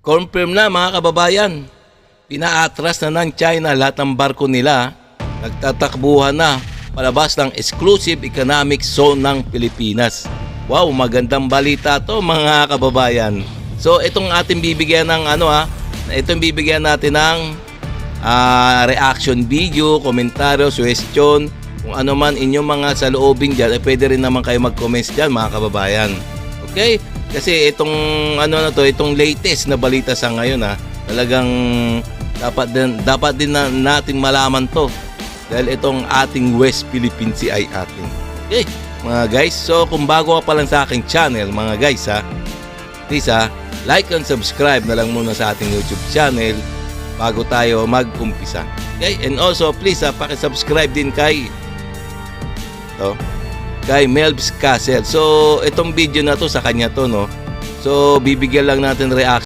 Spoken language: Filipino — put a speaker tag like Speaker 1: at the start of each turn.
Speaker 1: Confirm na mga kababayan. Pinaatras na ng China lahat ng barko nila. Nagtatakbuhan na palabas ng exclusive economic zone ng Pilipinas. Wow, magandang balita to mga kababayan. So itong ating bibigyan ng ano ha, itong bibigyan natin ng ah, reaction video, komentaryo, suggestion, kung ano man inyong mga saloobin dyan, eh, pwede rin naman kayo mag-comments dyan mga kababayan. Okay? Kasi itong ano na to, itong latest na balita sa ngayon ha, talagang dapat din dapat din na, natin malaman to dahil itong ating West Philippine Sea ay atin. Okay, mga guys. So kung bago ka pa lang sa aking channel, mga guys ha, please ha, like and subscribe na lang muna sa ating YouTube channel bago tayo mag-umpisa. Okay? And also, please ha, paki-subscribe din kay to kay Melbs Castle. So, itong video na to sa kanya to, no? So, bibigyan lang natin reaction